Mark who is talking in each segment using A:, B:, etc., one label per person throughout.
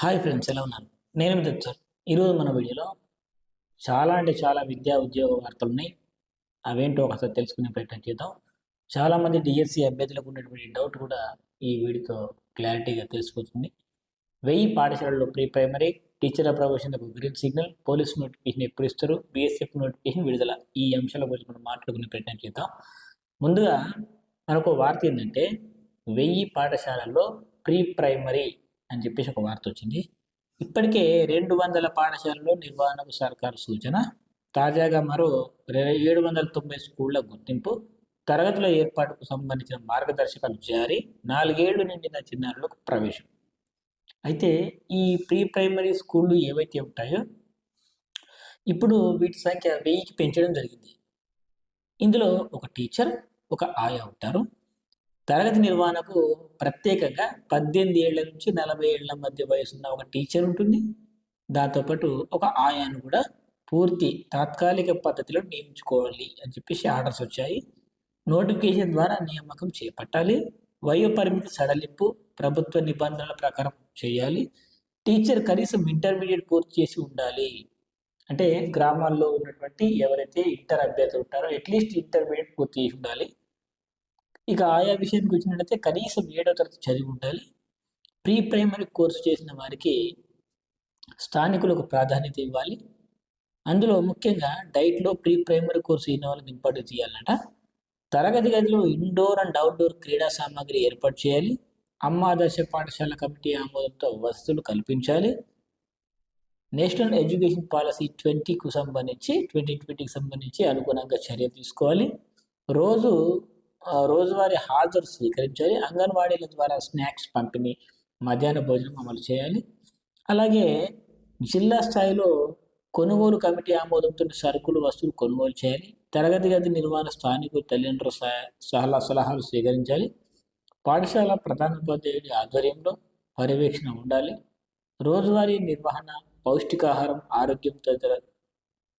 A: Hi friends ఎలా ఉన్నారు? నేను మీ సార్. ఈరోజు మన వీడియోలో చాలా అంటే చాలా విద్యా ఉద్యోగ వార్తలు ఉన్నాయి. అవేంటో ఒకసారి తెలుసుకునే ప్రయత్నం చేద్దాం. చాలామంది డిఎస్సి అభ్యర్థులకు ఉన్నటువంటి డౌట్ కూడా ఈ వీడియోతో క్లారిటీగా తెలిసిపోతుంది. వెయ్యి పాఠశాలల్లో ప్రీ ప్రైమరీ టీచర్ ప్రమోషన్లకు గ్రీన్ సిగ్నల్ పోలీస్ నోటిఫికేషన్ ఎప్పుడు ఇస్తారు బీఎస్ఎఫ్ నోటిఫికేషన్ విడుదల ఈ అంశాల గురించి మనం మాట్లాడుకునే ప్రయత్నం చేద్దాం. ముందుగా మనకు వార్త ఏంటంటే వెయ్యి పాఠశాలల్లో ప్రీ ప్రైమరీ అని చెప్పేసి ఒక వార్త వచ్చింది. ఇప్పటికే రెండు వందల పాఠశాలలో నిర్వహణకు సర్కారు సూచన తాజాగా మరో రె- ఏడు వందల తొంభై స్కూళ్ళ గుర్తింపు తరగతుల ఏర్పాటుకు సంబంధించిన మార్గదర్శకాలు జారీ నాలుగేళ్ళు నిండిన చిన్నారులకు ప్రవేశం. అయితే ఈ ప్రీ ప్రైమరీ స్కూళ్ళు ఏవైతే ఉంటాయో ఇప్పుడు వీటి సంఖ్య వెయ్యికి పెంచడం జరిగింది. ఇందులో ఒక టీచర్ ఒక ఆయా ఉంటారు. తరగతి నిర్వహణకు ప్రత్యేకంగా పద్దెనిమిది ఏళ్ళ నుంచి నలభై ఏళ్ళ మధ్య వయసున్న ఒక టీచర్ ఉంటుంది. దాంతోపాటు ఒక ఆయాను కూడా పూర్తి తాత్కాలిక పద్ధతిలో నియమించుకోవాలి అని చెప్పేసి ఆర్డర్స్ వచ్చాయి. నోటిఫికేషన్ ద్వారా నియామకం చేపట్టాలి. వయో పరిమితి సడలింపు ప్రభుత్వ నిబంధనల ప్రకారం చేయాలి. టీచర్ కనీసం ఇంటర్మీడియట్ పూర్తి చేసి ఉండాలి. అంటే గ్రామాల్లో ఉన్నటువంటి ఎవరైతే ఇంటర్ అభ్యర్థులు ఉంటారో అట్లీస్ట్ ఇంటర్మీడియట్ పూర్తి చేసి ఉండాలి. ఇక ఆయా విషయానికి వచ్చినట్లయితే కనీసం ఏడవ తరగతి చదివి ఉండాలి. ప్రీ ప్రైమరీ కోర్సు చేసిన వారికి స్థానికులకు ప్రాధాన్యత ఇవ్వాలి. అందులో ముఖ్యంగా డైట్లో ప్రీ ప్రైమరీ కోర్సు అయిన వాళ్ళకి ఇంపార్టెన్స్ ఇవ్వాలన్నట తరగతి గదిలో ఇండోర్ అండ్ అవుట్డోర్ క్రీడా సామాగ్రి ఏర్పాటు చేయాలి. అమ్మాదర్శ పాఠశాల కమిటీ ఆమోదంతో వసతులు కల్పించాలి. నేషనల్ ఎడ్యుకేషన్ పాలసీ ట్వంటీకు సంబంధించి ట్వంటీ ట్వంటీకి సంబంధించి అనుగుణంగా చర్య తీసుకోవాలి. రోజు రోజువారీ హాజరు స్వీకరించాలి. అంగన్వాడీల ద్వారా స్నాక్స్ పంపిణీ మధ్యాహ్న భోజనం అమలు చేయాలి. అలాగే జిల్లా స్థాయిలో కొనుగోలు కమిటీ ఆమోదంతో సరుకులు వస్తువులు కొనుగోలు చేయాలి. తరగతి గది నిర్వహణ స్థానికులు తల్లిదండ్రుల సహా- సలహా సలహాలు స్వీకరించాలి. పాఠశాల ప్రధానోపాధ్యాయుడి ఆధ్వర్యంలో పర్యవేక్షణ ఉండాలి. రోజువారీ నిర్వహణ పౌష్టికాహారం ఆరోగ్యం తదితర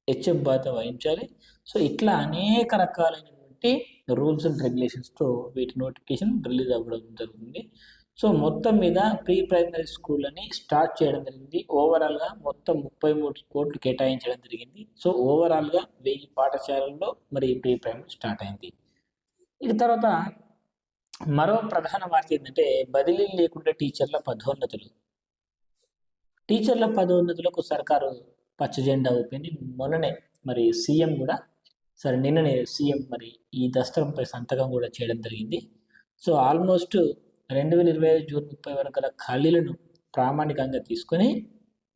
A: హెచ్చబాత వహించాలి. సో ఇట్లా అనేక రకాలైనటువంటి రూల్స్ అండ్ రెగ్యులేషన్స్తో వీటి నోటిఫికేషన్ రిలీజ్ అవ్వడం జరుగుతుంది. సో మొత్తం మీద ప్రీ ప్రైమరీ స్కూల్ అని స్టార్ట్ చేయడం జరిగింది. ఓవరాల్గా మొత్తం ముప్పై మూడు కోట్లు కేటాయించడం జరిగింది. సో ఓవరాల్గా వెయ్యి పాఠశాలల్లో మరి ప్రీ ప్రైమరీ స్టార్ట్ అయింది. ఇక తర్వాత మరో ప్రధాన వార్త ఏంటంటే బదిలీలు లేకుండా టీచర్ల పదోన్నతులు. టీచర్ల పదోన్నతులకు సర్కారు పచ్చ జెండా ఊపింది. మొన్ననే మరి సీఎం కూడా సరే నిన్ననే సీఎం మరి ఈ దస్త్రంపై సంతకం కూడా చేయడం జరిగింది. సో ఆల్మోస్ట్ రెండు వేల ఇరవై ఐదు జూన్ ముప్పై వరకు గల ఖాళీలను ప్రామాణికంగా తీసుకొని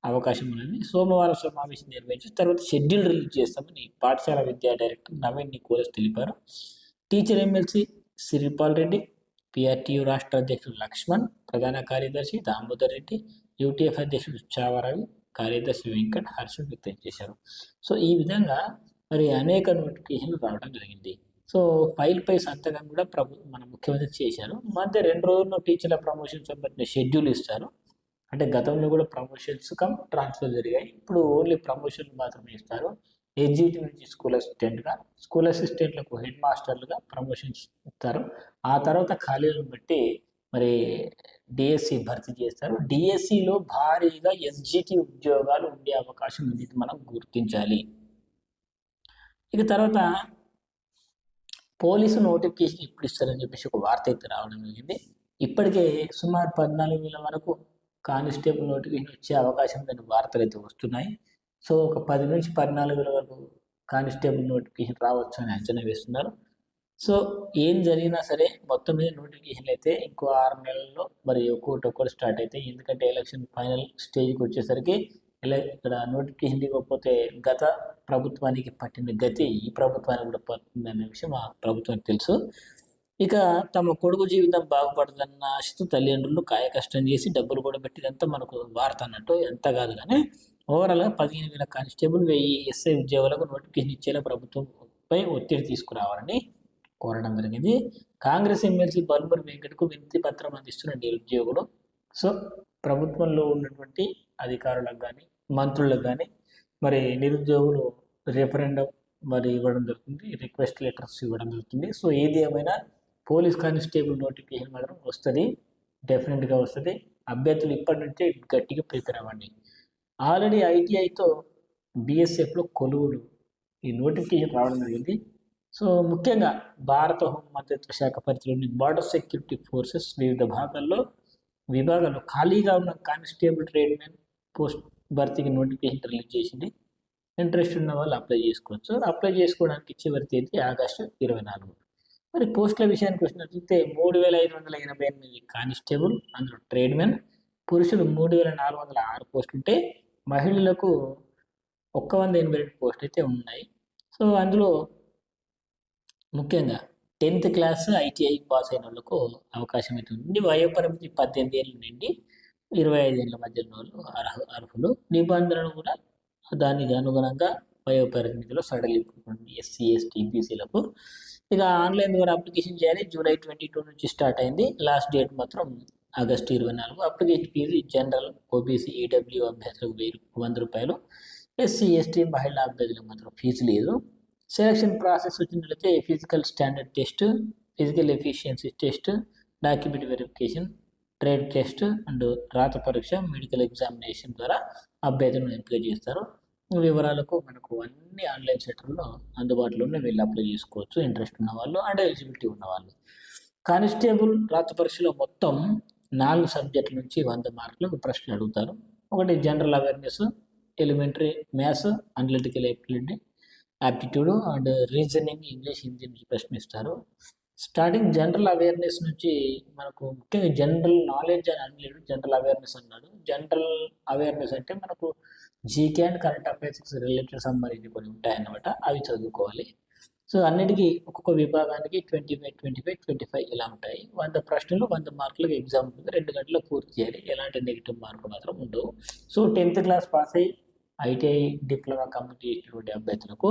A: అవకాశం ఉన్నది. సోమవారం సమావేశం నిర్వహించి తర్వాత షెడ్యూల్ రిలీజ్ చేస్తామని పాఠశాల విద్యా డైరెక్టర్ నవీన్ నికోలస్ తెలిపారు. Teacher MLC Siripal Reddy PRTU రాష్ట్ర అధ్యక్షుడు లక్ష్మణ్ ప్రధాన కార్యదర్శి దామోదర్ రెడ్డి యూటీఎఫ్ అధ్యక్షుడు చావరావి కార్యదర్శి వెంకట్ హర్షం వ్యక్తం చేశారు. సో ఈ విధంగా మరి అనేక నోటిఫికేషన్లు రావడం జరిగింది. సో ఫైల్పై సంతకం కూడా ప్రభు మన ముఖ్యమంత్రి చేశారు. మధ్య రెండు రోజుల్లో టీచర్ల ప్రమోషన్ సంబంధించిన షెడ్యూల్ ఇస్తారు. అంటే గతంలో కూడా ప్రమోషన్స్ కమ్ ట్రాన్స్ఫర్ జరిగాయి. ఇప్పుడు ఓన్లీ ప్రమోషన్ మాత్రమే ఇస్తారు. ఎగ్జిక్యూటివ్ నుంచి స్కూల్ అసిస్టెంట్గా స్కూల్ అసిస్టెంట్లకు హెడ్ మాస్టర్లుగా ప్రమోషన్స్ ఇస్తారు. ఆ తర్వాత ఖాళీలను బట్టి మరి డిఎస్సి భర్తీ చేస్తారు. డిఎస్సిలో భారీగా ఎస్జిటి ఉద్యోగాలు ఉండే అవకాశం ఉంది. మనం గుర్తించాలి. ఇక తర్వాత పోలీసు నోటిఫికేషన్ ఇప్పుడు ఇస్తారని చెప్పేసి ఒక వార్త అయితే రావడం జరిగింది. ఇప్పటికే సుమారు పద్నాలుగు వేల వరకు కానిస్టేబుల్ నోటిఫికేషన్ వచ్చే అవకాశం దాని వార్తలు అయితే వస్తున్నాయి. సో ఒక పది నుంచి పద్నాలుగు వేల వరకు కానిస్టేబుల్ నోటిఫికేషన్ రావచ్చు అని అంచనా వేస్తున్నారు. సో ఏం జరిగినా సరే మొత్తం మీద నోటిఫికేషన్లు అయితే ఇంకో ఆరు నెలల్లో మరి ఒక్కొక్కటి ఒక్కటి స్టార్ట్ అవుతాయి. ఎందుకంటే ఎలక్షన్ ఫైనల్ స్టేజ్కి వచ్చేసరికి ఇలా ఇక్కడ నోటిఫికేషన్ ఇవ్వకపోతే గత ప్రభుత్వానికి పట్టిన గతి ఈ ప్రభుత్వానికి కూడా పడుతుంది అనే విషయం ఆ ప్రభుత్వానికి తెలుసు. ఇక తమ కొడుకు జీవితం బాగుపడదన్న ఆశతో తల్లిదండ్రులు కాయ కష్టం చేసి డబ్బులు కూడా పెట్టిదంతా మనకు వార్త అన్నట్టు ఎంత కాదు కానీ ఓవరాల్గా పదిహేను వేల కానిస్టేబుల్ వెయ్యి ఎస్ఐ ఉద్యోగులకు నోటిఫికేషన్ ఇచ్చేలా ప్రభుత్వంపై ఒత్తిడి తీసుకురావాలని కోరడం జరిగింది. కాంగ్రెస్ ఎమ్మెల్సీ బల్మూరి వెంకటకు వినతి పత్రం అందిస్తున్న నిరుద్యోగులు. సో ప్రభుత్వంలో ఉన్నటువంటి అధికారులకు కానీ మంత్రులకు కానీ మరి నిరుద్యోగులు రెఫరెండం మరి ఇవ్వడం జరుగుతుంది రిక్వెస్ట్ లెటర్స్ ఇవ్వడం జరుగుతుంది. సో ఏది ఏమైనా పోలీస్ కానిస్టేబుల్ నోటిఫికేషన్ మాత్రం వస్తుంది డెఫినెట్గా వస్తుంది. అభ్యర్థులు ఇప్పటి నుంచే గట్టిగా ప్రిపేర్ అవ్వండి. ఆల్రెడీ ఐటీఐతో బీఎస్ఎఫ్లో కొలువులు ఈ నోటిఫికేషన్ రావడం జరిగింది. సో ముఖ్యంగా భారత హోంమంత్రిత్వ శాఖ పరిధిలోని బార్డర్ సెక్యూరిటీ ఫోర్సెస్ వివిధ భాగాల్లో విభాగాల్లో ఖాళీగా ఉన్న కానిస్టేబుల్ ట్రేడ్మెన్ పోస్ట్ భర్తీకి నోటిఫికేషన్ రిలీజ్ చేసింది. ఇంట్రెస్ట్ ఉన్న వాళ్ళు అప్లై చేసుకోవచ్చు. అప్లై చేసుకోవడానికి చివరి తేదీ ఆగస్టు ఇరవై నాలుగు. మరి పోస్టుల విషయానికి వచ్చినట్లయితే మూడు వేల ఐదు వందల ఎనభై ఎనిమిది కానిస్టేబుల్ అందులో ట్రేడ్మెన్ పురుషులు మూడు వేల నాలుగు వందల ఆరు పోస్టులు ఉంటే మహిళలకు ఒక్క వంద ఎనభై రెండు పోస్టులు అయితే ఉన్నాయి. సో అందులో ముఖ్యంగా టెన్త్ క్లాస్ ఐటీఐ పాస్ అయిన వాళ్ళకు అవకాశం అయితే ఉంది. వయోపరిమితి పద్దెనిమిది ఏళ్ళ నుండి ఇరవై ఐదు ఏళ్ళ మధ్యలో వాళ్ళు అర్హ అర్హులు. నిబంధనలు కూడా దానికి అనుగుణంగా వయోపరిమితిలో సడలింపుతుంది ఎస్సీ ఎస్టీ బీసీలకు. ఇక ఆన్లైన్ ద్వారా అప్లికేషన్ చేయాలి. జూలై ట్వంటీ టూ నుంచి స్టార్ట్ అయింది. లాస్ట్ డేట్ మాత్రం ఆగస్టు ఇరవై నాలుగు. Application fee general OBC EW అభ్యర్థులకు వెయ్యి వంద రూపాయలు. ఎస్సీ ఎస్టీ మహిళా అభ్యర్థులకు మాత్రం ఫీజు లేదు. సెలక్షన్ ప్రాసెస్ వచ్చినట్లయితే physical standard test physical efficiency test document verification trade test and రాత పరీక్ష మెడికల్ ఎగ్జామినేషన్ ద్వారా అభ్యర్థులను ఎంపిక చేస్తారు. వివరాలకు మనకు అన్ని ఆన్లైన్ సెంటర్లో అందుబాటులో ఉన్న వీళ్ళు అప్లై చేసుకోవచ్చు. ఇంట్రెస్ట్ ఉన్న వాళ్ళు అండ్ ఎలిజిబిలిటీ ఉన్నవాళ్ళు. కానిస్టేబుల్ రాత పరీక్షలో మొత్తం నాలుగు సబ్జెక్టుల నుంచి వంద మార్కులకు ప్రశ్నలు అడుగుతారు. ఒకటి general awareness elementary maths analytical ability aptitude and reasoning English Hindi నుంచి ప్రశ్నిస్తారు. స్టార్టింగ్ జనరల్ అవేర్నెస్ నుంచి మనకు ముఖ్యంగా జనరల్ నాలెడ్జ్ అని అనలేడు జనరల్ అవేర్నెస్ అన్నాడు. జనరల్ అవేర్నెస్ అంటే మనకు GK and current affairs related సంబంధించి కొన్ని ఉంటాయన్నమాట. అవి చదువుకోవాలి. సో అన్నిటికీ ఒక్కొక్క విభాగానికి twenty five twenty five twenty five ఇలా ఉంటాయి. వంద ప్రశ్నలు వంద మార్కులకు ఎగ్జామ్ ఉంటుంది. రెండు గంటల్లో పూర్తి చేయాలి. ఎలాంటి నెగిటివ్ మార్కులు మాత్రం ఉండవు. సో టెన్త్ క్లాస్ పాస్ అయ్యి ఐటీఐ డిప్లొమా కంప్లీట్ చేసినటువంటి అభ్యర్థులకు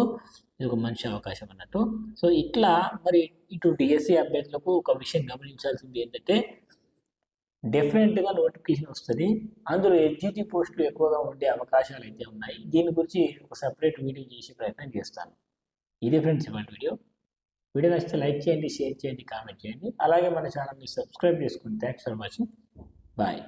A: ఇది ఒక మంచి అవకాశం అన్నట్టు. సో ఇట్లా మరి ఇటు డిఎస్సి అభ్యర్థులకు ఒక విషయం గమనించాల్సింది ఏంటంటే డెఫినెట్గా నోటిఫికేషన్ వస్తుంది. అందులో ఎడ్జిటి పోస్టులు ఎక్కువగా ఉండే అవకాశాలు అయితే ఉన్నాయి. దీని గురించి ఒక సపరేట్ వీడియో చేసే ప్రయత్నం చేస్తాను. ఇదే ఫ్రెండ్స్ ఇవాళ వీడియో. వీడియో నచ్చితే లైక్ చేయండి షేర్ చేయండి కామెంట్ చేయండి. అలాగే మన ఛానల్ని సబ్స్క్రైబ్ చేసుకోండి థ్యాంక్స్ ఫర్ వాచింగ్. బాయ్.